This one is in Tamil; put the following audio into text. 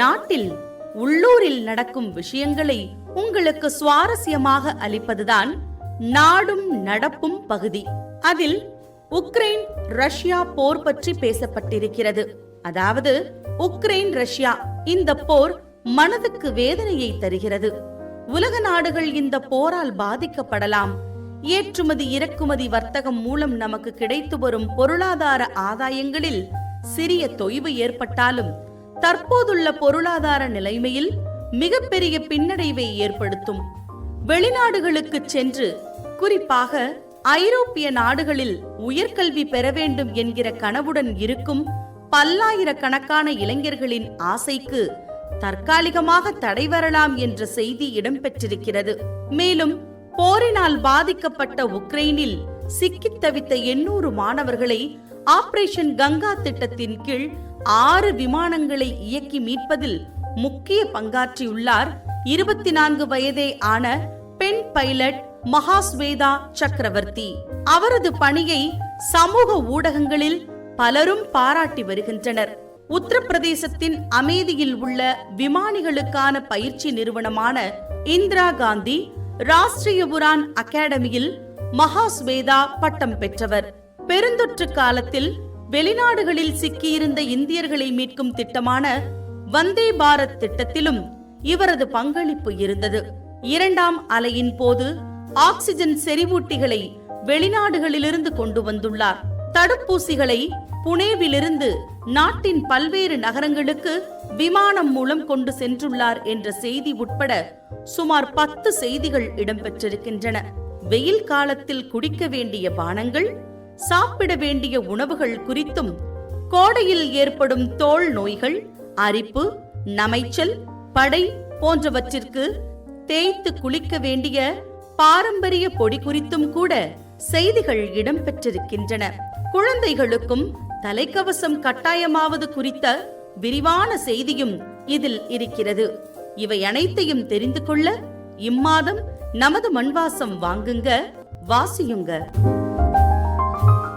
நாட்டில் உள்ளூரில் நடக்கும் விஷயங்களை உங்களுக்கு சுவாரஸ்யமாக அளிப்பதுதான் நாடும் நடப்பும் பகுதி. அதில் உக்ரைன் ரஷ்யா போர் பற்றி பேசப்பட்டிருக்கிறது. அதாவது உக்ரைன் ரஷ்யா இந்த போர் மனதுக்கு வேதனையை தருகிறது. உலக நாடுகள் இந்த போரால் பாதிக்கப்படலாம். ஏற்றுமதி இறக்குமதி வர்த்தகம் மூலம் நமக்கு கிடைத்து வரும் பொருளாதார ஆதாயங்களில் சிறிய தொய்வு ஏற்பட்டாலும் தற்போதுள்ள பொருளாதார நிலைமையில் மிகப்பெரிய பின்னடைவை ஏற்படுத்தும். வெளிநாடுகளுக்கு சென்று குறிப்பாக ஐரோப்பிய நாடுகளில் உயர்கல்வி பெற வேண்டும் என்கிற கனவுடன் இருக்கும் பல்லாயிரக்கணக்கான இளைஞர்களின் ஆசைக்கு தற்காலிகமாக தடை வரலாம் என்ற செய்தி இடம்பெற்றிருக்கிறது. மேலும் போரினால் பாதிக்கப்பட்ட உக்ரைனில் சிக்கித் தவித்த எண்ணூறு மாணவர்களை ஆபரேஷன் கங்கா திட்டத்தின் கீழ் ஆறு விமானங்களை இயக்கி மீட்பதில் முக்கிய பங்காற்றியுள்ளார் இருபத்தி நான்கு வயதே ஆன பெண் பைலட் மகாஸ்வேதா சக்கரவர்த்தி. அவரது பணியை சமூக ஊடகங்களில் பலரும் பாராட்டி வருகின்றனர். உத்தரப்பிரதேசத்தின் அமேதியில் உள்ள விமானிகளுக்கான பயிற்சி நிறுவனமான இந்திரா காந்தி ராஷ்டிரிய புரான் அகாடமியில் மகாஸ்வேதா பட்டம் பெற்றவர். பெருந்தொற்று காலத்தில் வெளிநாடுகளில் சிக்கியிருந்த இந்தியர்களை மீட்கும் திட்டமான வந்தே பாரத் திட்டத்திலும் இவரது பங்களிப்பு இருந்தது. இரண்டாம் அலையின் போது ஆக்சிஜன் செறிவூட்டிகளை வெளிநாடுகளிலிருந்து கொண்டு வந்துள்ளார். தடுப்பூசிகளை புனேவிலிருந்து நாட்டின் பல்வேறு நகரங்களுக்கு விமானம் மூலம் கொண்டு சென்றுள்ளார் என்ற செய்தி உட்பட சுமார் பத்து செய்திகள் இடம்பெற்றிருக்கின்றன. வெயில் காலத்தில் குடிக்க வேண்டிய பானங்கள் சாப்பிட வேண்டிய உணவுகள் குறித்தும் கோடையில் ஏற்படும் தோல் நோய்கள் அரிப்பு நமைச்சல் படை போன்றவற்றிற்கு தேய்த்து குளிக்க வேண்டிய பாரம்பரிய பொடி குறித்தும் கூட செய்திகள் இடம்பெற்றிருக்கின்றன. குழந்தைகளுக்கும் தலைக்கவசம் கட்டாயமாவது குறித்த விரிவான செய்தியும் இதில் இருக்கிறது. இவை அனைத்தையும் தெரிந்து கொள்ள இம்மாதம் நமது மண்வாசம் வாங்குங்க வாசியுங்க. Thank you.